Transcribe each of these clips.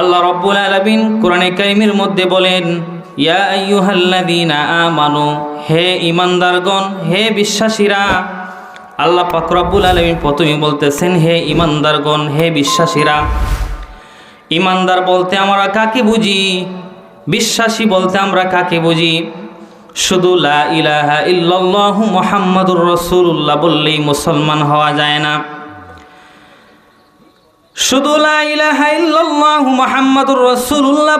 আল্লাহ রব্বুল আলমিন কোরআনে কারিমের মধ্যে বলেন, ইয়া আইয়ুহাল্লাযীনা আমানু, হে ইমানদারগণ হে বিশ্বাসীরা। আল্লাহ রব্বুল আলমিন প্রথমে বলতেছেন, হে ইমানদারগণ হে বিশ্বাসীরা। ইমানদার বলতে, আমরা কাকে বুঝি? বিশ্বাসী বলতে, আমরা কাকে বুঝি? শুধু, লা ইলাহা ইল্লাল্লাহু মুহাম্মাদুর রাসূলুল্লাহ বললেই মুসলমান হওয়া যায় না। শুধু ইলাহা ইল্লাল্লাহু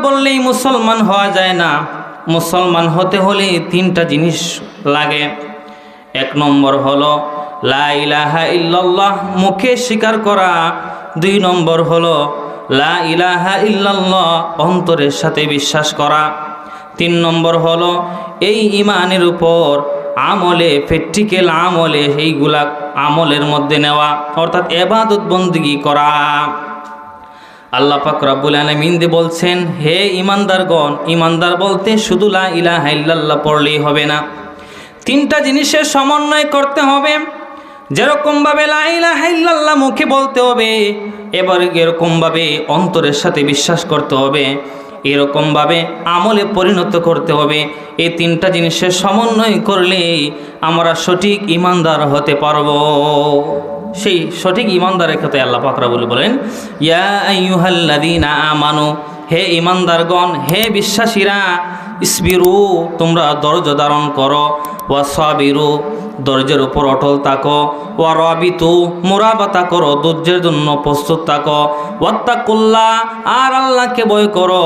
বললেই মুসলমান হওয়া যায় না। মুসলমান হতে হলে তিনটা জিনিস লাগে। এক নম্বর হলো লা ইলাহা ইল্লাল্লাহ, মুখে স্বীকার করা। দুই নম্বর হলো লা ইলাহা ইল্লাল্লাহ, অন্তরের সাথে বিশ্বাস করা। তিন নম্বর হলো এই ইমানের উপর আমলে, প্র্যাকটিক্যাল আমলে এইগুলা আমলের মধ্যে নেওয়া, অর্থাৎ এবাদত বন্দিগি করা। আল্লাহ পাক রাব্বুল আলামিন দিয়ে বলছেন, হে ইমানদারগণ ইমানদার বলতে শুধু লা ইলাহা ইল্লাল্লাহ পড়লেই হবে না। তিনটা জিনিসের সমন্বয় করতে হবে। যেরকমভাবে লা ইলাহা ইল্লাল্লাহ মুখে বলতে হবে, এবার এরকমভাবে অন্তরের সাথে বিশ্বাস করতে হবে। এরকমভাবে আমলে পরিণত করতে হবে। এই তিনটা জিনিসের সমন্বয় করলে আমরা সঠিক ইমানদার হতে পারব। সেই সঠিক ইমানদারের ক্ষেত্রে আল্লাহ পাকরা বলে বলেন, ইয়া আমানু, হে ইমানদারগণ, হে বিশ্বাসীরা, ইসবিরু, তোমরা ধৈর্য ধারণ করো ওয়া সাবিরু ধৈর্যের উপর অটল থাকো। ওয়া রাবিতু মুরাবাতা করো, ধৈর্যের জন্য প্রস্তুত থাকো। ওয়াত্তাকুল্লাহ, আর আল্লাহকে ভয় করো।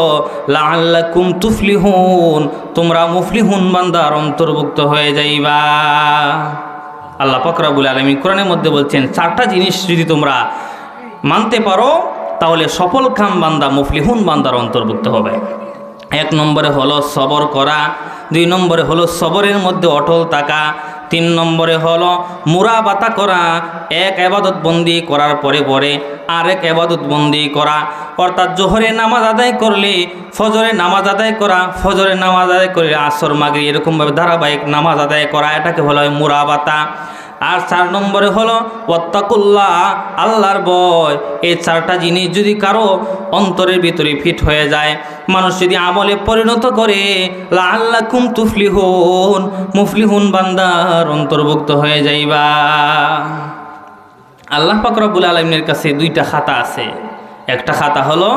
লাআল্লাকুম তুফলিহুন, তোমরা মুফলিহুন বান্দার অন্তর্ভুক্ত হয়ে যাইবা। আল্লাহ ফকরাবুল আলমী কোরআনের মধ্যে বলছেন, চারটা জিনিস যদি তোমরা মানতে পারো, তাহলে সফল খাম বান্দা মুফলিহুন বান্দার অন্তর্ভুক্ত হবে। এক নম্বরে হলো সবর করা, দুই নম্বরে হলো সবরের মধ্যে অটল থাকা তিন নম্বরে হলো মুরাবাতা করা, এক আবাদত বন্দি করার পরে পরে আরেক আবাদত বন্দি করা। অর্থাৎ জোহরে নামাজ আদায় করলে ফজরে নামাজ আদায় করা ফজরে নামাজ আদায় করলে আসর মাগরি এরকমভাবে ধারাবাহিক নামাজ আদায় করা, এটাকে বলা হয় মুরাবাতা। আর চার নম্বরে হলো, ওয়াত্তাকুল্লাহ, আল্লাহর বয় এই চারটা জিনিস যদি কারও অন্তরের ভিতরে ফিট হয়ে যায়, মানুষ যদি আমলে পরিণত করে লা আল্লাহ কুম তুফলিহুন, মুফলিহুন বান্দার অন্তর্ভুক্ত হয়ে যাইবা। আল্লাহ পাকরাবুল আলমের কাছে দুইটা খাতা আছে। একটা খাতা হলো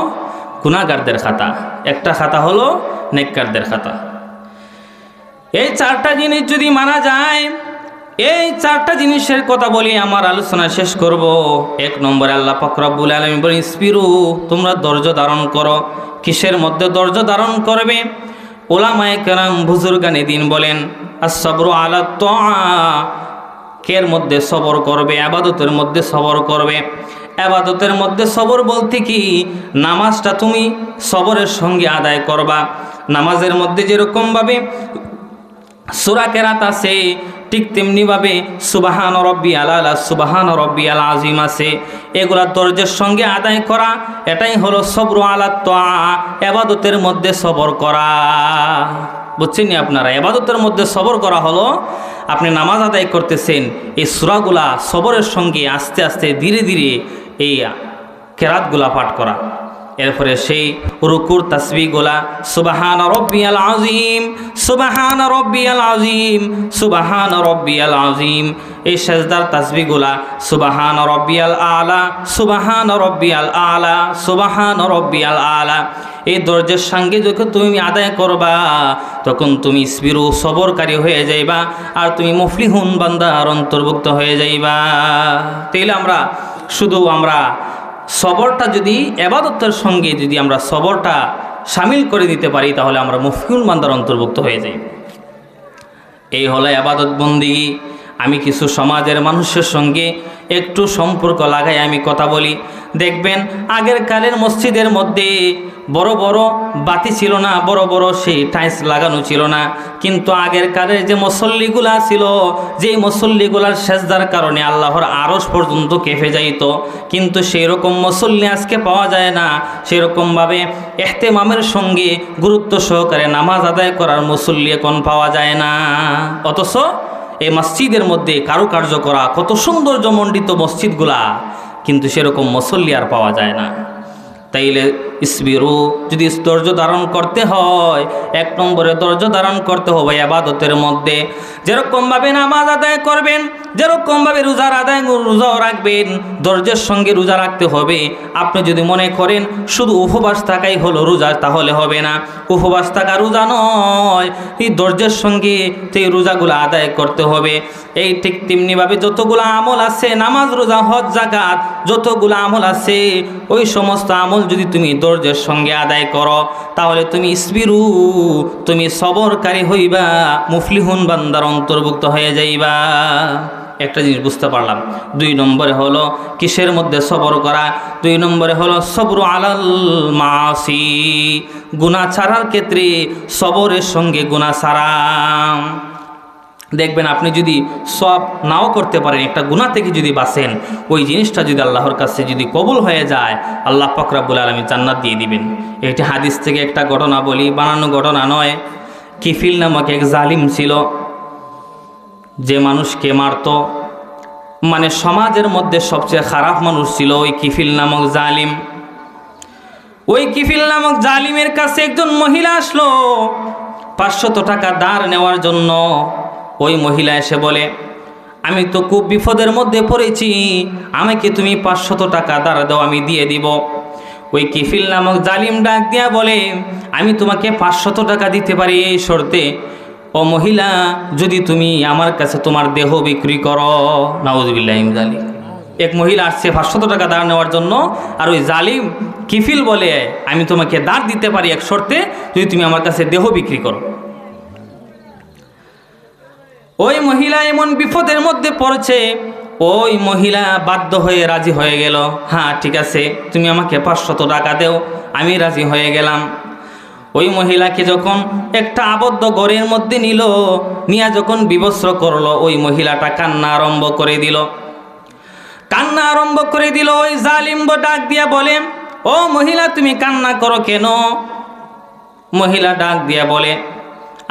গুণাগারদের খাতা, একটা খাতা হলো নেককারদের খাতা। এই চারটা জিনিস যদি মানা যায় এই চারটা জিনিসের কথা বলি, আমার আলোচনা শেষ করব। এক নম্বরে, আল্লাহ ফকরাবুল আলমী বলেন স্পিরু তোমরা ধৈর্য ধারণ করো। কিসের মধ্যে ধৈর্য ধারণ করবে? ওলামায় কেরাম বুজুর্গানি দিন বলেন আসবরু আলা তো কের মধ্যে সবর করবে? আবাদতের মধ্যে সবর করবে। আবাদতের মধ্যে সবর বলতে কি? নামাজটা তুমি সবরের সঙ্গে আদায় করবা। নামাজের মধ্যে যেরকমভাবে সুরা কেরাত আছে ঠিক তেমনিভাবে সুবাহান রব্বি আলা সুবাহান রব্বি আল আজিম আছে। এগুলা ধৈর্যের সঙ্গে আদায় করা, এটাই হলো সবর আলা এবাদতের মধ্যে সবর করা। বুঝছেন আপনারা? এবাদতের মধ্যে সবর করা হলো, আপনি নামাজ আদায় করতেছেন, এই সুরাগুলা সবরের সঙ্গে আস্তে আস্তে ধীরে ধীরে এই কেরাতগুলা পাঠ করা। এরপরে সেই রুকুর তসবিগুলা সুবাহান রব্বিয়াল আজিম সুবাহান রব্বিয়াল আজিম সুবাহান রব্বিয়াল আজিম এই সেজদার তসবিগুলা সুবাহান রব্বিয়াল আলা, সুবাহান রব্বিয়াল আলা, সুবাহান রব্বিয়াল আলা। এই দরজার সঙ্গে যখন তুমি আদায় করবা, তখন তুমি স্পিরু সবরকারী হয়ে যাইবা আর তুমি মুফলিহুন বান্দার অন্তর্ভুক্ত হয়ে যাইবা। তাইলে আমরা, শুধু আমরা সবরটা যদি, এবাদতের সঙ্গে যদি আমরা সবরটা সামিল করে দিতে পারি, তাহলে আমরা মুফিউল বান্দার অন্তর্ভুক্ত হয়ে যাই। এই হলো আবাদত বন্দি আমি কিছু সমাজের মানুষের সঙ্গে একটু সম্পর্ক লাগাই আমি কথা বলি। দেখবেন, আগের কালের মসজিদের মধ্যে বড় বড় বাতি ছিল না, বড় বড় সেই টাইলস লাগানো ছিল না। কিন্তু আগের কালের যে মুসল্লিগুলা ছিল, যেই মুসল্লিগুলার সেজদার কারণে আল্লাহর আরস পর্যন্ত কেঁপে যাইত। কিন্তু সেই রকম মুসল্লি আজকে পাওয়া যায় না। সেরকমভাবে এহতেমামের সঙ্গে গুরুত্ব সহকারে নামাজ আদায় করার মুসল্লি এখন পাওয়া যায় না। অথচ এই মসজিদের মধ্যে কারুকার্য করা, কত সৌন্দর্যমণ্ডিত মসজিদগুলা, কিন্তু সেরকম মুসল্লি আর পাওয়া যায় না। তাইলে ইসবিরু, যদি ধৈর্য ধারণ করতে হয়, এক নম্বরে ধৈর্য ধারণ করতে হবে আবাদতের মধ্যে। যেরকমভাবে নামাজ আদায় করবেন, যেরকমভাবে রোজার আদায় রোজাও রাখবেন, ধৈর্যের সঙ্গে রোজা রাখতে হবে। আপনি যদি মনে করেন শুধু উপবাস থাকাই হলো রোজা, তাহলে হবে না। উপবাস থাকা রোজা নয়, এই ধৈর্যের সঙ্গে সেই রোজাগুলো আদায় করতে হবে। এই ঠিক তেমনিভাবে যতগুলো আমল আছে, নামাজ, রোজা, হজ জাকাত যতগুলো আমল আছে, ওই সমস্ত আমল যদি তুমি ধৈর্যের সঙ্গে আদায় করো। তাহলে তুমি ইসবিরু, তুমি সবরকারী হইবা, মুফলিহুন বান্দার অন্তর্ভুক্ত হয়ে যাইবা। একটা জিনিস বুঝতে পারলাম। দুই নম্বরে হলো কিসের মধ্যে সবর করা? দুই নম্বরে হলো সবর আলাল মাসি গুণা ছাড়ার ক্ষেত্রে সবরের সঙ্গে গুণা ছাড়া। দেখবেন আপনি যদি সব নাও করতে পারেন, একটা গুণা থেকে যদি বাঁচেন, ওই জিনিসটা যদি আল্লাহর কাছে যদি কবুল হয়ে যায়, আল্লাহ ফকরাবুল আলমী জান্নাত দিয়ে দিবেন। এটি হাদিস থেকে একটা ঘটনা বলি, বানানো ঘটনা নয়। কিফিল নামক এক জালিম ছিল, যে মানুষকে মারত। মানে সমাজের মধ্যে সবচেয়ে খারাপ মানুষ ছিল ওই কিফিল নামক জালিম। ওই কিফিল নামক জালিমের কাছে একজন মহিলা আসলো, পাঁচশত টাকা দাঁড় নেওয়ার জন্য। ওই মহিলা এসে বলে, আমি তো খুব বিপদের মধ্যে পড়েছি, আমাকে তুমি পাঁচশত টাকা দাঁড়া দাও, আমি দিয়ে দিব। ওই কিফিল নামক জালিম ডাক দিয়া বলে, আমি তোমাকে পাঁচশত টাকা দিতে পারি, এই শর্তে, ও মহিলা, যদি তুমি আমার কাছে তোমার দেহ বিক্রি করো। নওয়াজবিল্লাহিম জালিম এক মহিলা আসছে পাঁচশত টাকা দাঁড় নেওয়ার জন্য, আর ওই জালিম কিফিল বলে, আমি তোমাকে দাঁড় দিতে পারি এক শর্তে, যদি তুমি আমার কাছে দেহ বিক্রি করো। ওই মহিলা এমন বিপদের মধ্যে পড়ছে। ওই মহিলা বাধ্য হয়ে রাজি হয়ে গেল। হ্যাঁ ঠিক আছে, তুমি আমাকে পাঁচশত টাকা দেও, আমি রাজি হয়ে গেলাম। ওই মহিলাকে যখন একটা আবদ্ধ ঘরের মধ্যে নিল, নিয়া যখন বিবস্ত্র করল, ওই মহিলাটা কান্না আরম্ভ করে দিল। কান্না আরম্ভ করে দিল, ওই জালিম্ব ডাক দিয়া বলে, ও মহিলা, তুমি কান্না করো কেন? মহিলা ডাক দিয়া বলে,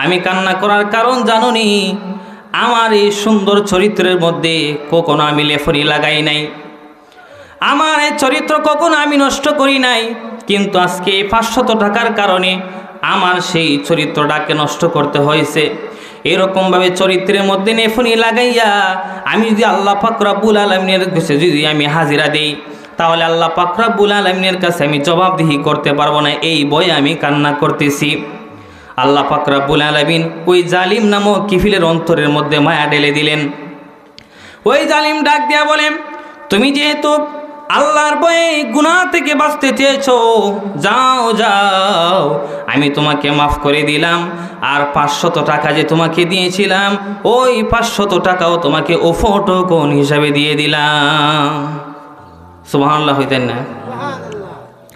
আমি কান্না করার কারণ জানুনি। আমার এই সুন্দর চরিত্রের মধ্যে কখনো আমি লেফরি লাগাই নাই। আমার এই চরিত্র কখনো আমি নষ্ট করি নাই। কিন্তু আজকে এই পাঁচশত টাকার কারণে আমার সেই চরিত্রটাকে নষ্ট করতে হয়েছে। এরকমভাবে চরিত্রের মধ্যে নেফনি লাগাইয়া আমি যদি আল্লাহ ফাকরাবুল আলমিনের কাছে যদি আমি হাজিরা দেই, তাহলে আল্লাহ পাকরাবুল আলমিনের কাছে আমি জবাবদিহি করতে পারব না। এই বয়ে আমি কান্না করতেছি। আল্লাহ পাকরাবুল আলমিন ওই জালিম নামক কিফিলের অন্তরের মধ্যে মায়া ঢেলে দিলেন। ওই জালিম ডাক দিয়া বলেন, তুমি যেহেতু আল্লাহর বয়ে গুনাহ থেকে বাঁচতে চেয়েছো, যাও যাও, আমি তোমাকে মাফ করে দিলাম। আর পাঁচশত টাকা যে তোমাকে দিয়েছিলাম, ওই পাঁচশত টাকাও তোমাকে ওফোটোকন হিসাবে দিয়ে দিলাম। সুবহানাল্লাহ হইতেন না।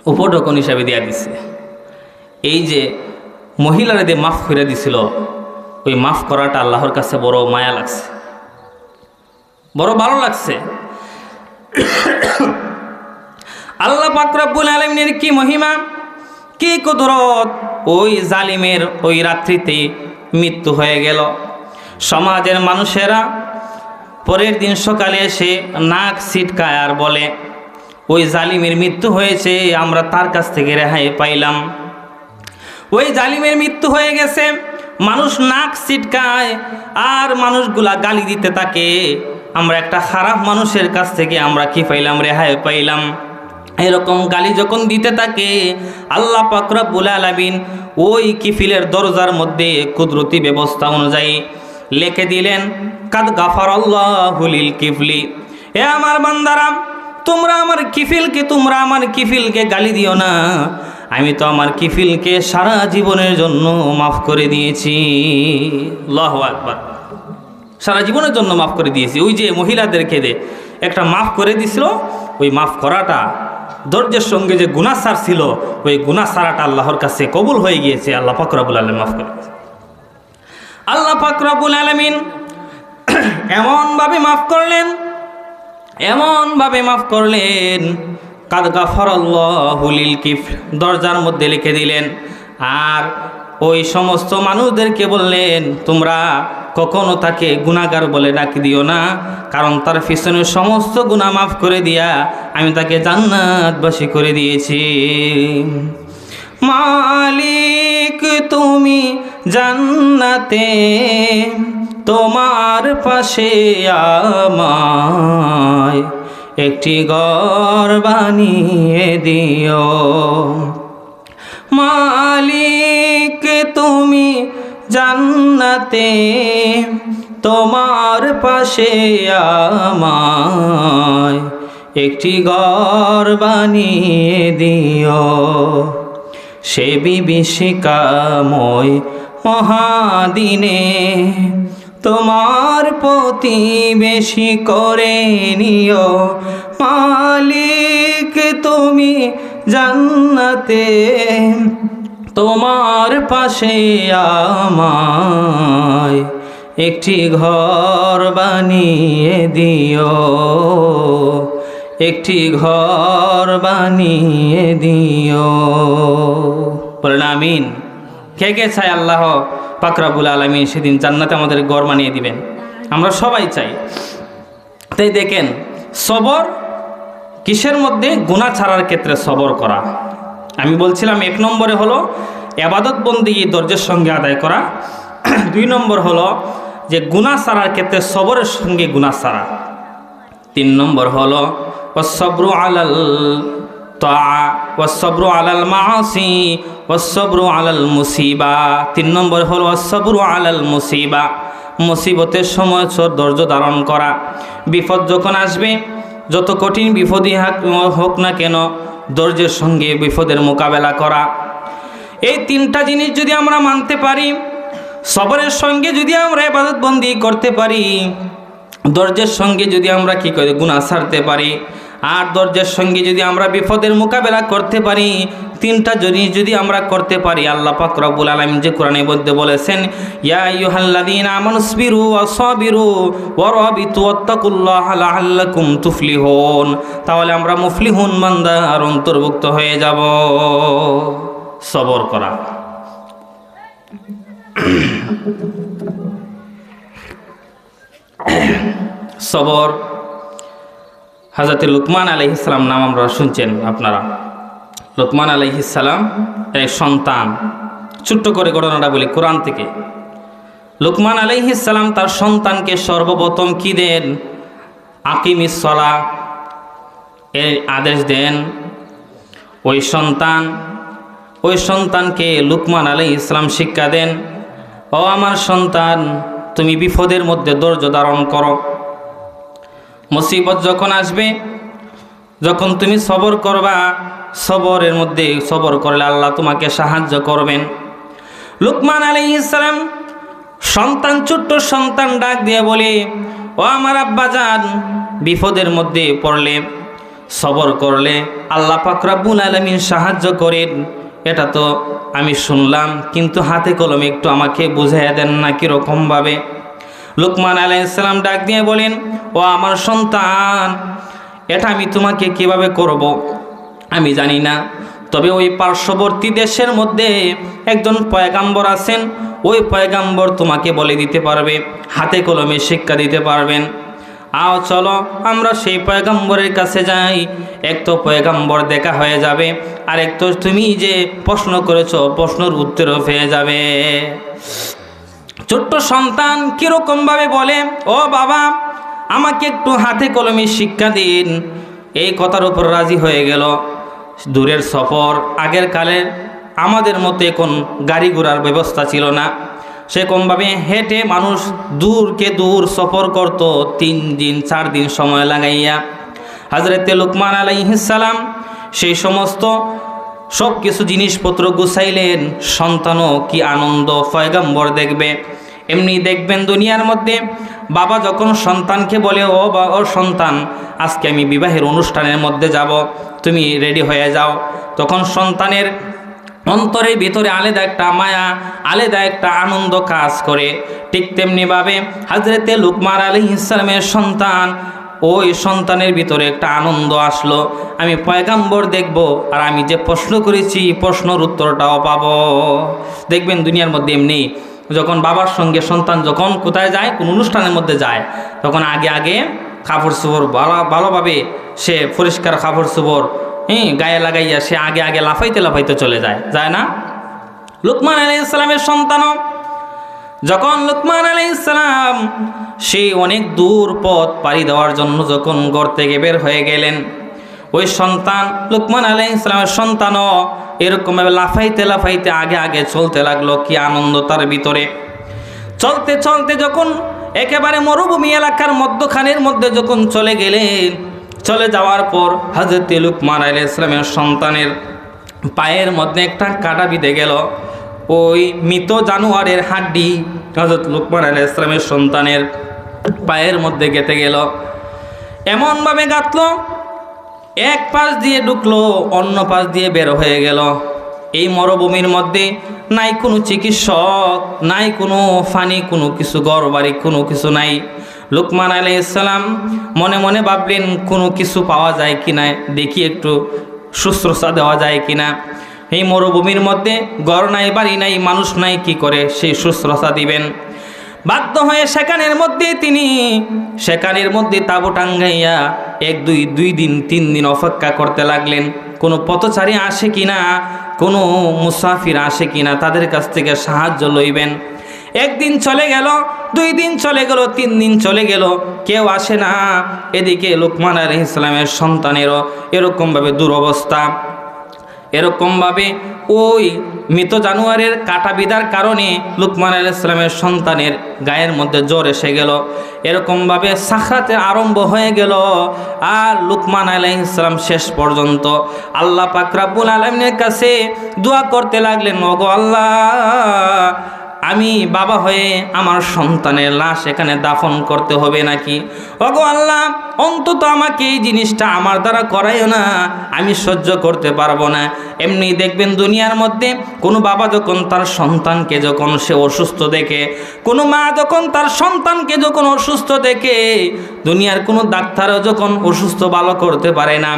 উপটোকন হিসাবে দিয়া দিছে। এই যে মহিলারা দিয়ে মাফ করে দিছিল। ওই মাফ করাটা আল্লাহর কাছে বড় মায়া লাগছে। বড় ভালো লাগছে। আল্লাহ পাকরাবুল আলমিনের কি মহিমা, কি কুদরত, ওই জালিমের ওই রাত্রিতে মৃত্যু হয়ে গেল। সমাজের মানুষেরা পরের দিন সকালে এসে নাক ছিটকায় আর বলে, ওই জালিমের মৃত্যু হয়েছে, আমরা তার কাছ থেকে রেহাই পাইলাম। ওই জালিমের মৃত্যু হয়ে গেছে। মানুষ নাক ছিটকায় আর মানুষগুলা গালি দিতে থাকে। আমরা একটা খারাপ মানুষের কাছ থেকে আমরা কি পাইলাম, রেহাই পাইলাম। এরকম গালি যখন দিতে থাকে, আল্লাহ পাকরাবুল আলামিন ওই কিফিলের দরজার মধ্যে কুদরতি ব্যবস্থা অনুযায়ী লিখে দিলেন, কাদ গাফার আল্লাহুলিল কিফলি। এ আমার বান্দারাম তোমরা আমার কিফিলকে, তোমরা আমার কিফিলকে গালি দিও না। আমি তো আমার কিফিলকে সারা জীবনের জন্য মাফ করে দিয়েছি। লহ আকবার। সারা জীবনের জন্য মাফ করে দিয়েছি। ওই যে মহিলাদেরকে দে একটা মাফ করে দিছিল, ওই মাফ করাটা, ধৈর্যের সঙ্গে যে গুনাসার ছিল, ওই গুনাসারাটা আল্লাহর কাছে কবুল হয়ে গিয়েছে। আল্লাহ ফাকরাবুল আলম মাফ করে। আল্লাহ ফাকরাবুল আলমিন এমনভাবে মাফ করলেন, এমনভাবে মাফ করলেন কাদ গাফরল্লাহুলিল কিফ। দরজার মধ্যে লিখে দিলেন, আর ওই সমস্ত মানুষদেরকে বললেন, তোমরা কখনো তাকে গুণাগার বলে ডাক দিও না, কারণ তার পিছনে সমস্ত গুণা মাফ করে দিয়া আমি তাকে জান্নাতবাসী করে দিয়েছি। মালিক, তুমি জান্নাতে, তোমার পাশে আমায় একটি ঘর বানিয়ে দিও। মালিক, তুমি জান্নাতে, তোমার পাশে আমায় একটি ঘর বানিয়ে দিও। সে বিভীষিকাময় মহাদিনে তোমার প্রতি বেশি করে নিও। মালিক, তুমি জান্নাতে, তোমার পাশে আমায় একটি ঘর বানিয়ে দিও। একটি ঘর বানিয়ে দিও। প্রণামিন কে কে চাই আল্লাহ? পাকরাবুল আলমিন সেদিন জান্নাতে আমাদের গড় বানিয়ে দিবেন। আমরা সবাই চাই। তাই দেখেন, সবর কিসের মধ্যে? গুণা ছাড়ার ক্ষেত্রে সবর করা। আমি বলছিলাম, এক নম্বরে হলো এবাদত বন্দি দর্জের সঙ্গে আদায় করা। দুই নম্বর হলো যে গুণা ছাড়ার ক্ষেত্রে সবরের সঙ্গে গুণা ছাড়া। তিন নম্বর হলো ওসব্রু আলাল ওসব্রু আলাল মাসি ওসব্রু আলাল মুসিবা। তিন নম্বর হল ওসব্রু আলাল মুসিবা। মুসিবতের সময় ধৈর্য ধারণ করা। বিপদ যখন আসবে, যত কঠিন বিপদই হোক না কেন, ধৈর্যের সঙ্গে বিপদের মোকাবেলা করা। এই তিনটা জিনিস যদি আমরা মানতে পারি, সবরের সঙ্গে যদি আমরা এবাদতবন্দি করতে পারি, ধৈর্যের সঙ্গে যদি আমরা কি করি গুণা সারতে পারি আর ধৈর্যের সঙ্গে যদি আমরা বিপদের মোকাবেলা করতে পারি, তিনটা জিনিস যদি আমরা করতে পারি, আল্লাহ পাক রব্বুল আলামিন যে কোরআনের মধ্যে বলেছেন তাহলে আমরা মুফলিহুন বান্দার অন্তর্ভুক্ত হয়ে যাব। সবর করা। সবর হাজরত লুকমান আলহিসাম নাম আমরা শুনছেন আপনারা। লুকমান আলহিসাম এক সন্তান। ছোট্ট করে ঘটনাটা বলি কোরআন থেকে। লুকমান আলহিসাম তার সন্তানকে সর্বপ্রথম কি দেন? আকিমিসলা এর আদেশ দেন, ওই সন্তান, ওই সন্তানকে লুকমান আলাই ইসলাম শিক্ষা দেন। ও আমার সন্তান, তুমি বিপদের মধ্যে ধৈর্য ধারণ করো। মুসিবত যখন আসবে, যখন তুমি সবর করবা, সবরের মধ্যে সবর করলে আল্লাহ তোমাকে সাহায্য করবেন। লুকমান আলী ইসলাম সন্তান, ছোট্ট সন্তান ডাক দিয়ে বলে, ও আমার আব্বা যান বিপদের মধ্যে পড়লে, সবর করলে আল্লাহ পাকরাবুল আলমিন সাহায্য করেন। এটা তো আমি শুনলাম, কিন্তু হাতে কলমে একটু আমাকে বুঝাইয়া দেন না কীরকমভাবে। লুকমান আলাইসাল্লাম ডাক দিয়ে বলেন, ও আমার সন্তান, এটা আমি তোমাকে কীভাবে করব। আমি জানি না, তবে ওই পার্শ্ববর্তী দেশের মধ্যে একজন পয়গাম্বর আছেন, ওই পয়গাম্বর তোমাকে বলে দিতে পারবে, হাতে কলমে শিক্ষা দিতে পারবেন আও চলো, আমরা সেই পয়গাম্বরের কাছে যাই, এক তো পয়গাম্বর দেখা হয়ে যাবে আর এক তো তুমি যে প্রশ্ন করেছ, প্রশ্নের উত্তরও পেয়ে যাবে ছোট্ট সন্তান কীরকমভাবে বলে, ও বাবা, আমাকে একটু হাতে কলমে শিক্ষা দিন। এই কথার উপর রাজি হয়ে গেল। দূরের সফর, আগের কালের আমাদের মতো এখন গাড়ি ঘোড়ার ব্যবস্থা ছিল না। সেরকমভাবে হেঁটে মানুষ দূরকে দূর সফর করত, তিন দিন, চার দিন সময় লাগাইয়া। হাজরতে লুকমান আলাইহিসালাম সেই সমস্ত সব কিছু জিনিসপত্র গুছাইলেন, সন্তানও কি আনন্দ ফয়গাম্বর দেখবে। এমনি দেখবেন দুনিয়ার মধ্যে বাবা যখন সন্তানকে বলে, ও বা, ও সন্তান, আজকে আমি বিবাহের অনুষ্ঠানের মধ্যে যাব, তুমি রেডি হয়ে যাও। তখন সন্তানের অন্তরের ভিতরে আলাদা একটা মায়া, আলাদা একটা আনন্দ কাজ করে। ঠিক তেমনিভাবে হাজরেতে লুকমার আলী ইসলামের সন্তান ওই সন্তানের ভিতরে একটা আনন্দ আসলো। আমি পয়গাম্বর দেখব আর আমি যে প্রশ্ন করেছি প্রশ্নর উত্তরটাও পাবো। দেখবেন দুনিয়ার মধ্যে এমনি, যখন বাবার সঙ্গে সন্তান যখন কোথায় যায়, কোন অনুষ্ঠানের মধ্যে যায়, তখন আগে আগে কাপড় চোপড় ভালো, ভালোভাবে সে পরিষ্কার কাপড় চোপড় হ্যাঁ গায়ে লাগাইয়া সে আগে আগে লাফাইতে লাফাইতে চলে যায়। যায় না? লুকমান আলী ইসলামের সন্তানও যখন লুকমান আলী ইসলাম সে অনেক দূর পথ পাড়ি দেওয়ার জন্য যখন ঘর থেকে বের হয়ে গেলেন, ওই সন্তান, লুকমান আলী ইসলামের সন্তানও এরকমভাবে লাফাইতে লাফাইতে আগে আগে চলতে লাগল কি আনন্দ তার ভিতরে। চলতে চলতে যখন একেবারে মরুভূমি এলাকার মধ্যখানের মধ্যে যখন চলে গেলেন, চলে যাওয়ার পর হাজরত লুকমান আলী ইসলামের সন্তানের পায়ের মধ্যে একটা কাটা বিঁধে গেল। ওই মৃত জানোয়ারের হাড্ডি হজরত লুকমান আলী ইসলামের সন্তানের পায়ের মধ্যে গেতে গেল। এমনভাবে গাঁথলো, এক পাশ দিয়ে ঢুকলো, অন্য পাশ দিয়ে বের হয়ে গেল। এই মরুভূমির মধ্যে নাই কোনো চিকিৎসক, নাই কোনো ফানি, কোনো কিছু ঘর বাড়ি কোনো কিছু নাই। লুকমান আলাই ইসলাম মনে মনে ভাবলেন, কোনো কিছু পাওয়া যায় কি না দেখি একটু শুশ্রূষা দেওয়া যায় কি না এই মরুভূমির মধ্যে ঘর নাই, বাড়ি নাই, মানুষ নাই, কি করে সেই শুশ্রূষা দিবেন? বাধ্য হয়ে সেখানের মধ্যে তিনি, সেখানের মধ্যে তাবু টাঙ্গাইয়া এক, দুই দুই দিন, তিন দিন অপেক্ষা করতে লাগলেন। কোনো পথচারী আসে কিনা কোনো মুসাফির আসে কিনা তাদের কাছ থেকে সাহায্য লইবেন। একদিন চলে গেল, দুই দিন চলে গেল, তিন দিন চলে গেল, কেউ আসে না। এদিকে লুকমান আলহ ইসলামের সন্তানেরও এরকমভাবে দুরবস্থা। এরকমভাবে ওই মৃত জানুয়ারের কাটা বিদার কারণে লুকমান আল ইসলামের সন্তানের গায়ের মধ্যে জ্বর এসে গেল। এরকমভাবে সাখরাতে আরম্ভ হয়ে গেল আর লুকমান আলাই ইসলাম শেষ পর্যন্ত। আল্লাহ পাকরাবুল আলমের কাছে দোয়া করতে লাগলেন নগ আল্লাহ আমি বাবা হয়ে আমার সন্তানের লাশ এখানে দাফন করতে হবে নাকি? ওগো আল্লাহ, অন্তত আমাকে এই জিনিসটা আমার দ্বারা করাইও না, আমি সহ্য করতে পারব না। এমনি দেখবেন দুনিয়ার মধ্যে কোনো বাবা যখন তার সন্তানকে যখন সে অসুস্থ দেখে, কোনো মা যখন তার সন্তানকে যখন অসুস্থ দেখে, দুনিয়ার কোনো ডাক্তারও যখন অসুস্থ ভালো করতে পারে না।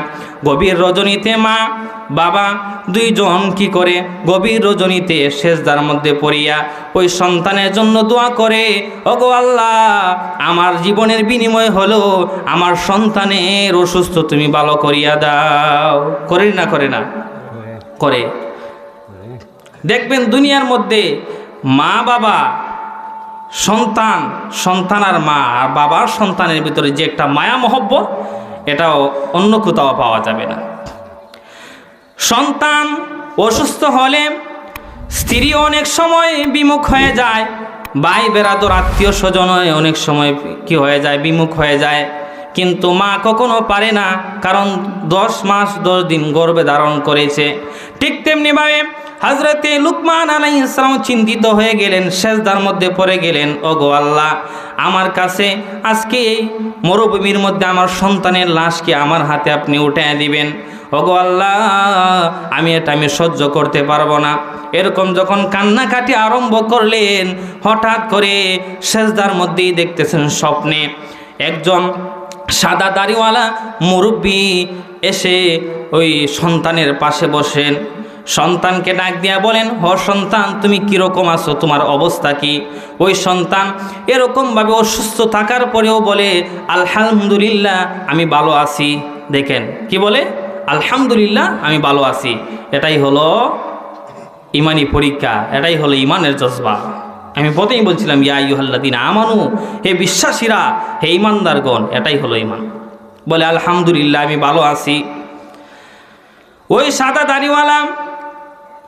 গভীর রজনীতে মা, বাবা দুইজন কি করে? গভীর রজনীতে শেষদার মধ্যে পড়িয়া ওই সন্তানের জন্য দোয়া করে, ওগো আল্লাহ, আমার জীবনের বিনিময় হলো, আমার সন্তানের অসুস্থ তুমি ভালো করিয়া দাও। করে না করে না? করে। দেখবেন দুনিয়ার মধ্যে মা, বাবা, সন্তান সন্তান আর মা, আর বাবার সন্তানের ভিতরে যে একটা মায়া মহব্বত এটাও অন্য কোথাও পাওয়া যাবে না। সন্তান অসুস্থ হলে স্ত্রী অনেক সময় বিমুখ হয়ে যায়, ভাই বেড়াদর আত্মীয় স্বজন অনেক সময় কি হয়ে যায়, বিমুখ হয়ে যায়। কিন্তু মা কখনো পারে না, কারণ দশ মাস দশ দিন গর্বে ধারণ করেছে। ঠিক তেমনিভাবে হজরতে লুকমান আলাই ইসলাম চিন্তিত হয়ে গেলেন শেষদার মধ্যে পড়ে গেলেন ও আল্লাহ আমার কাছে আজকে এই মরুভূমির মধ্যে আমার সন্তানের লাশকে আমার হাতে আপনি উঠে দিবেন। ওগো আল্লাহ, আমি এটা আমি সহ্য করতে পারব না। এরকম যখন কান্নাকাটি আরম্ভ করলেন, হঠাৎ করে সেজদার মধ্যেই দেখতেছেন স্বপ্নে। একজন সাদা দাড়িওয়ালা মুরব্বী এসে ওই সন্তানের পাশে বসেন। সন্তানকে ডাক দিয়া বলেন, হ সন্তান, তুমি কীরকম আছো? তোমার অবস্থা কি? ওই সন্তান এরকমভাবে অসুস্থ থাকার পরেও বলে, আলহামদুলিল্লাহ, আমি ভালো আছি। দেখেন, কি বলে? আলহামদুলিল্লাহ, আমি ভালো আছি। এটাই হলো ইমানি পরীক্ষা, এটাই হলো ইমানের জজবা। আমি প্রথমেই বলছিলাম, ইয়া ইউহাল্লাদিন আমানু, হে বিশ্বাসীরা, হে ইমানদারগণ, এটাই হলো ইমান। বলে, আলহামদুলিল্লাহ, আমি ভালো আছি। ওই সাদা দাড়িওয়ালা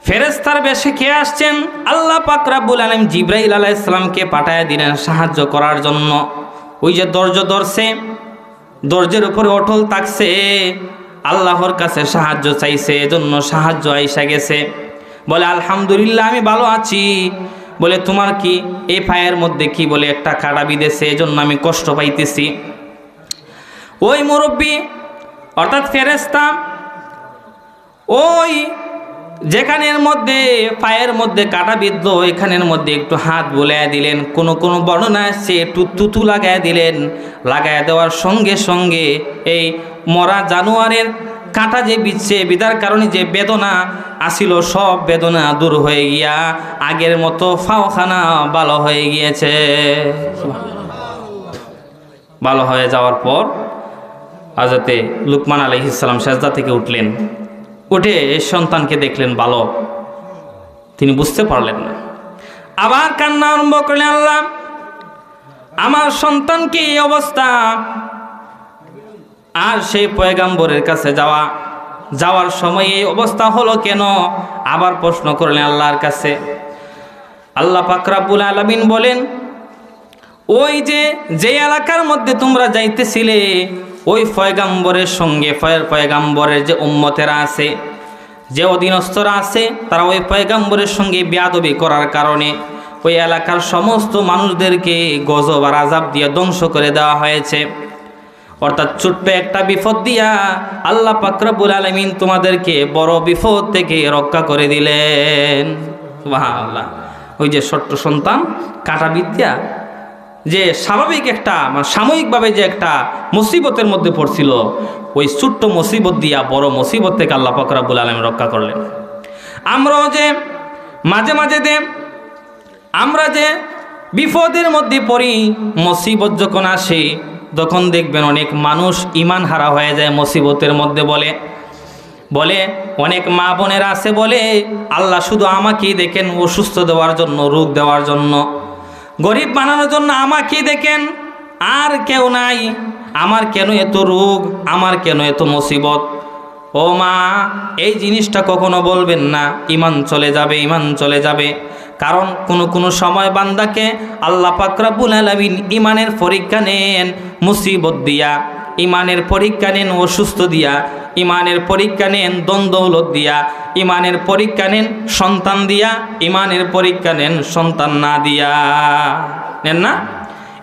ফেরেস্তার বেশে কে আসছেন? আল্লাহ পাক রাব্বুল আলম জিব্রাইল আলাহ ইসলামকে পাঠায় দিলেন সাহায্য করার জন্য। ওই যে দরজ ধরছে, দরজের উপরে অটল থাকছে। আল্লাহর কাছে সাহায্য চাইছে, এজন্য সাহায্য আইসা গেছে। বলে, আলহামদুলিল্লাহ, আমি ভালো আছি। বলে, তোমার কি এই পায়ের মধ্যে কি বলে একটা কাটা বিঁধেছে? এজন্য আমি কষ্ট পাইতেছি। ওই মুরব্বী, অর্থাৎ ফেরেস্তা ওই যেখানের মধ্যে, পায়ের মধ্যে কাটা বিদ্ধ এখানের মধ্যে একটু হাত বোলায় দিলেন। কোনো কোনো বর্ণনা আসছে একটু তুতু লাগায় দিলেন। লাগায় দেওয়ার সঙ্গে সঙ্গে এই মরা জানুয়ারের কাঁটা যে বিচ্ছে বিদার কারণে যে বেদনা আসিল, সব বেদনা দূর হয়ে গিয়া আগের মতো ফাওখানা ভালো হয়ে গিয়েছে। ভালো হয়ে যাওয়ার পর আজাতে লুকমান আলহিসাল্লাম সেজদা থেকে উঠলেন। উঠে সন্তানকে দেখলেন ভালো। তিনি বুঝতে পারলেন না। আবার কান্না আরম্ভ করলেন, আল্লাহ, আমার সন্তানকে এই অবস্থা? আর সেই পয়গাম্বরের কাছে যাওয়া, যাওয়ার সময় এই অবস্থা হলো কেন? আবার প্রশ্ন করলেন আল্লাহর কাছে। আল্লাহ পাকরাবুল আলমিন বলেন, ওই যে যে এলাকার মধ্যে তোমরা যাইতেছিলে ওই পয়গাম্বরের সঙ্গে পয়গাম্বরের যে উম্মতেরা আছে, যে অধীনস্থরা আছে, তারা ওই পয়গাম্বরের সঙ্গে বেয়াদবি করার কারণে ওই এলাকার সমস্ত মানুষদেরকে গজব আর আজাব দিয়ে ধ্বংস করে দেওয়া হয়েছে। অর্থাৎ ছোট্ট একটা বিপদ দিয়া আল্লাহ পাকরাবুল আলমিন তোমাদেরকে বড় বিপদ থেকে রক্ষা করে দিলেন। আল্লাহ ওই যে ছোট্ট সন্তান, কাটা বিদ্যা যে স্বাভাবিক একটা মানে সাময়িকভাবে যে একটা মুসিবতের মধ্যে পড়ছিল, ওই ছোট্ট মুসিবত দিয়া বড় মুসিবত থেকে আল্লাহ পাকরাবুল আলম রক্ষা করলেন। আমরাও যে মাঝে মাঝে দে আমরা যে বিপদের মধ্যে পড়ি, মুসিবত যখন আসে, তখন দেখবেন অনেক মানুষ ইমান হারা হয়ে যায় মুসিবতের মধ্যে বলে। বলে, অনেক মা বোনেরা আছে বলে, আল্লাহ শুধু আমাকেই দেখেন অসুস্থ দেওয়ার জন্য, রোগ দেওয়ার জন্য। গরিব বানানোর জন্য আমাকেই দেখেন? আর কেউ নাই। আমার কেন এত রোগ? আমার কেন এত মুসিবত? ও মা, এই জিনিসটা কখনো বলবেন না। ইমান চলে যাবে, ইমান চলে যাবে। কারণ কোন কোন সময় বান্দাকে আল্লাহ পাকরাবুল আলমিন ইমানের পরীক্ষা নেন, মুসিবত দিয়া। ইমানের পরীক্ষা নেন অসুস্থ দিয়া, ইমানের পরীক্ষা নেন দ্বন্দ্বলত দিয়া, ইমানের পরীক্ষা নেন সন্তান দিয়া, ইমানের পরীক্ষা নেন সন্তান না দিয়া। নেন না?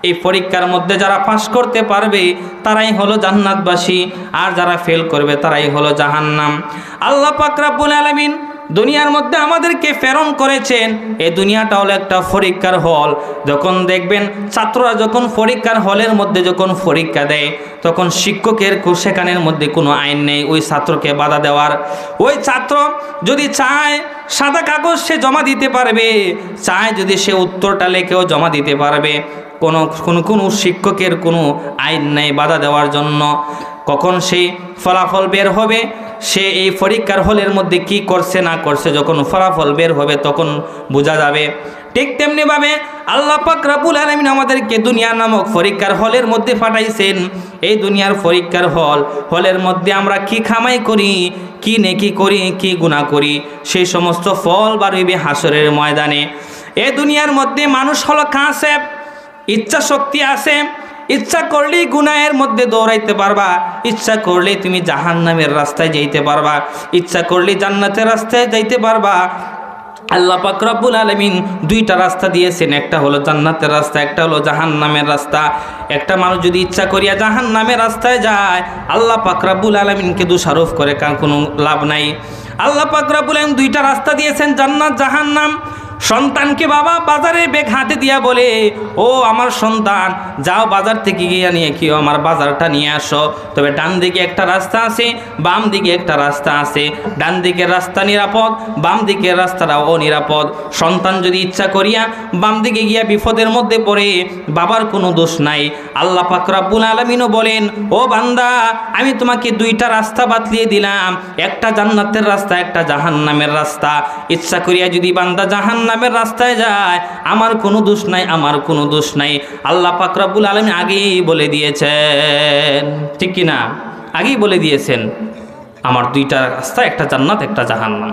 এই পরীক্ষার মধ্যে যারা পাশ করতে পারবে, তারাই হলো জান্নাতবাসী, আর যারা ফেল করবে, তারাই হলো জাহান্নাম। আল্লাহ পাকরাবুল আলমিন দুনিয়ার মধ্যে আমাদেরকে প্রেরণ করেছেন। এই দুনিয়াটা হলো একটা পরীক্ষার হল। যখন দেখবেন ছাত্ররা যখন পরীক্ষার হলের মধ্যে যখন পরীক্ষা দেয়, তখন শিক্ষকের সেখানের মধ্যে কোনো আইন নেই, ওই ছাত্রকে বাধা দেওয়ার। ওই ছাত্র যদি চায় সাদা কাগজ সে জমা দিতে পারবে, চায় যদি সে উত্তরটা লেখেও জমা দিতে পারবে। কোনো কোনো কোনো শিক্ষকের কোনো আইন নেই বাধা দেওয়ার জন্য। কখন সেই ফলাফল বের হবে? সে এই পরীক্ষার হলের মধ্যে কি করছে না করছে, যখন ফলাফল বের হবে তখন বোঝা যাবে। ঠিক তেমনিভাবে আল্লাহ পাক রাবুল আলমিন আমাদেরকে দুনিয়া নামক পরীক্ষার হলের মধ্যে পাঠাইছেন। এই দুনিয়ার পরীক্ষার হল, হলের মধ্যে আমরা কি খামাই করি, কি নেকি করি, কি গুণা করি, সেই সমস্ত ফল বাড়িবে হাসরের ময়দানে। এই দুনিয়ার মধ্যে মানুষ হলো কাঁসেব ইচ্ছা শক্তি আছে ইচ্ছা করলেই গুনাহের মধ্যে দৌড়াইতে পারবা, ইচ্ছা করলেই তুমি জাহান নামের রাস্তায় যাইতে পারবা, ইচ্ছা করলেই জান্নাতের রাস্তায় যাইতে পারবা। আল্লাহ পাক রব্বুল আলমিন দুইটা রাস্তা দিয়েছেন, একটা হলো জান্নাতের রাস্তা, একটা হলো জাহান নামের রাস্তা। একটা মানুষ যদি ইচ্ছা করিয়া জাহান নামের রাস্তায় যায়, আল্লাহ পাক রব্বুল আলমিনকে দোষারোপ করে কার কোনো লাভ নাই। আল্লাহ পাক রব্বুল আলমিন দুইটা রাস্তা দিয়েছেন, জান্নাত জাহান নাম সন্তানকে বাবা বাজারে বেগ হাতে দিয়া বলে, ও আমার সন্তান, যাও বাজার থেকে গিয়ে নিয়ে কি আমার বাজারটা নিয়ে আসো। তবে ডান দিকে একটা রাস্তা আছে, বাম দিকে একটা রাস্তা আছে। ডান দিকের রাস্তা নিরাপদ, বাম দিকের রাস্তাটা অনিরাপদ। সন্তান যদি ইচ্ছা করিয়া বাম দিকে গিয়া বিপদের মধ্যে পড়ে, বাবার কোনো দোষ নাই। আল্লাহ পাকরাবুল আলমিনও বলেন, ও বান্দা, আমি তোমাকে দুইটা রাস্তা বাতলিয়ে দিলাম। একটা জান্নাতের রাস্তা, একটা জাহান্নামের রাস্তা। ইচ্ছা করিয়া যদি বান্দা জাহান নামের রাস্তায় যায়, আমার কোনো দোষ নাই, আমার কোনো দোষ নাই। আল্লাহ পাকরাবুল আলম আগেই বলে দিয়েছেন। ঠিক কি না? আগেই বলে দিয়েছেন, আমার দুইটা রাস্তা, একটা জান্নাত, একটা জাহান্নাম।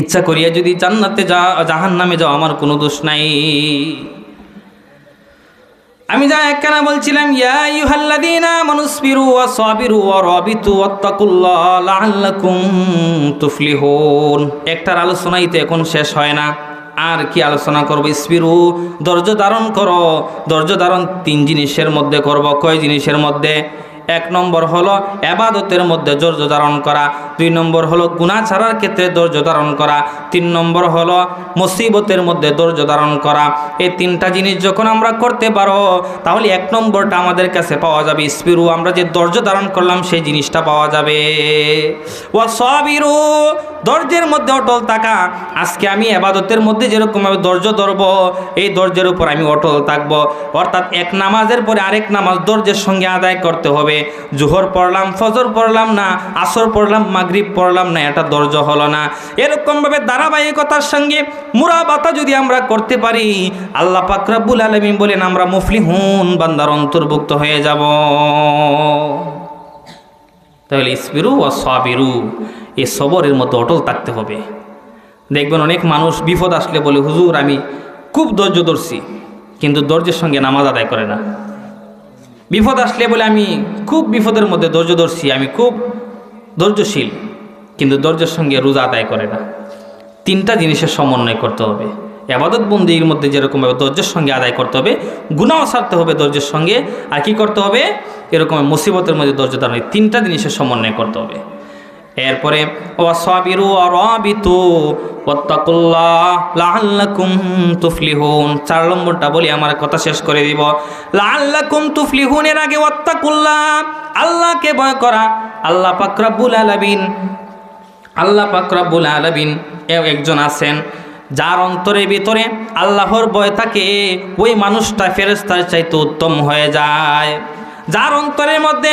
ইচ্ছা করিয়া যদি জান্নাতে যা জাহান নামে যাও, আমার কোনো দোষ নাই। আমি যা এক একখানা বলছিলাম, ইয়া ইউহাল্লাদিনা মানুসবিরু ওয়া সাবিরু ওয়া রাবিতু ওয়াত্তাকুল্লাহ লাআল্লাকুম তুফলিহুন। একটার আলোচনাই তো এখন শেষ হয় না। আর কি আলোচনা করব? স্পিরু, ধৈর্য ধারণ করো। ধৈর্য ধারণ তিন জিনিসের মধ্যে করব। কয় জিনিসের মধ্যে? এক নম্বর হলো এবাদতের মধ্যে ধৈর্য ধারণ করা। দুই নম্বর হলো গুণা ছাড়ার ক্ষেত্রে ধৈর্য ধারণ করা। তিন নম্বর হলো মুসিবতের মধ্যে ধৈর্য ধারণ করা। এই তিনটা জিনিস যখন আমরা করতে পারো, তাহলে এক নম্বরটা আমাদের কাছে পাওয়া যাবে। স্পিরু আমরা যে ধৈর্য ধারণ করলাম, সেই জিনিসটা পাওয়া যাবে। ও সবিরু, ধৈর্যের মধ্যে অটল থাকা। আজকে আমি আবাদতের মধ্যে যেরকমভাবে ধৈর্য ধরবো, এই ধৈর্যের উপর আমি অটল থাকব। অর্থাৎ এক নামাজের পরে আরেক নামাজ ধৈর্যের সঙ্গে আদায় করতে হবে। জোহর পড়লাম, ফজর পড়লাম না, আসর পড়লাম, মাগরিব পড়লাম না, এটা ধৈর্য হলো না। এরকমভাবে ধারাবাহিকতার সঙ্গে মুরাবাতা যদি আমরা করতে পারি, আল্লাহ পাকরাবুল আলমিন বলেন, আমরা মুফলিহুন, বান্দার অন্তর্ভুক্ত হয়ে যাব। তাহলে ইসবিরু ও সাবিরু, এই সবরের মতো অটল থাকতে হবে। দেখবেন অনেক মানুষ বিপদ আসলে বলে, হুজুর, আমি খুব ধৈর্য ধরছি, কিন্তু ধৈর্যের সঙ্গে নামাজ আদায় করে না। বিপদ আসলে বলে, আমি খুব বিপদের মধ্যে ধৈর্য ধরছি, আমি খুব ধৈর্যশীল, কিন্তু ধৈর্যের সঙ্গে রোজা আদায় করে না। তিনটা জিনিসের সমন্বয় করতে হবে। আবাদত বন্দির মধ্যে যেরকমভাবে ধৈর্যের সঙ্গে আদায় করতে হবে গুণাও সারতে হবে ধৈর্যের সঙ্গে। আর কী করতে হবে? এরকম মুসিবতের মধ্যে ধৈর্য ধারণ তিনটা জিনিসের সমন্বয় করতে হবে। এরপরে চার নম্বরটা বলি, আমার কথা শেষ করে দিব। লাআল্লাকুম তুফলিহুন, এর আগে ওয়াত্তাকুল্লাহ, আল্লাহকে ভয় করা। আল্লাহ পাক রব্বুল আলামিন আল্লাহ পাক রব্বুল এও একজন আছেন, যার অন্তরের ভিতরে আল্লাহর ভয় থাকে, ওই মানুষটা ফেরেস্তার চাইতে উত্তম হয়ে যায়। যার অন্তরের মধ্যে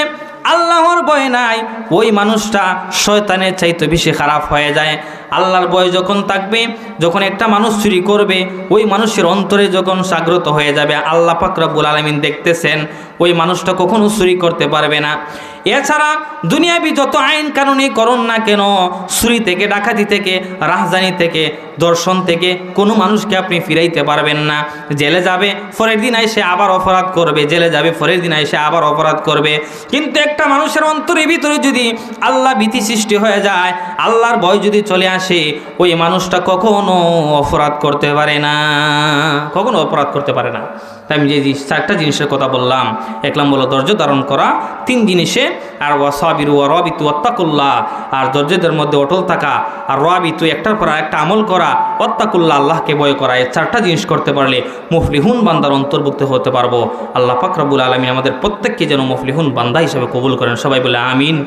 আল্লাহর ভয় নাই, ওই মানুষটা শয়তানের চাইতে বেশি খারাপ হয়ে যায়। আল্লাহর ভয় যখন থাকবে, যখন একটা মানুষ চুরি করবে, ওই মানুষের অন্তরে যখন জাগ্রত হয়ে যাবে, আল্লাহ পাকরাবুল আলমিন দেখতেছেন, ওই মানুষটা কখনো চুরি করতে পারবে না। এছাড়া দুনিয়াবি যত আইন কানুনি করুন না কেন, চুরি থেকে, ডাকাতি থেকে রাজধানী থেকে, দর্শন থেকে কোনো মানুষকে আপনি ফিরাইতে পারবেন না। জেলে যাবে, পরের দিন এসে আবার অপরাধ করবে, জেলে যাবে, পরের দিন এসে আবার অপরাধ করবে। কিন্তু একটা মানুষের অন্তরের ভিতরে যদি আল্লাহ ভীতি সৃষ্টি হয়ে যায়, আল্লাহর ভয় যদি চলে আসে ওই মানুষটা কখনো অপরাধ করতে পারে না। কখনো অপরাধ করতে পারে না। তাই আমি যে চারটা জিনিসের কথা বললাম, এক নম্বর হলো ধৈর্য ধারণ করা, তিন জিনিসে, আর ওয়াসাবিরু ওয়া রবিতু অত্তাকুল্লাহ আর ধৈর্যদের মধ্যে অটল থাকা, আর রবিতু একটার পর একটা আমল করা অত্তাকুল্লাহ আল্লাহকে ভয় করা, এই চারটা জিনিস করতে পারলে মুফলিহুন বান্দার অন্তর্ভুক্ত হতে পারব। আল্লাহ পাক রব্বুল আলমিন আমাদের প্রত্যেককে যেন মুফলিহুন বান্দা হিসেবে কবুল করেন। সবাই বলে আমিন।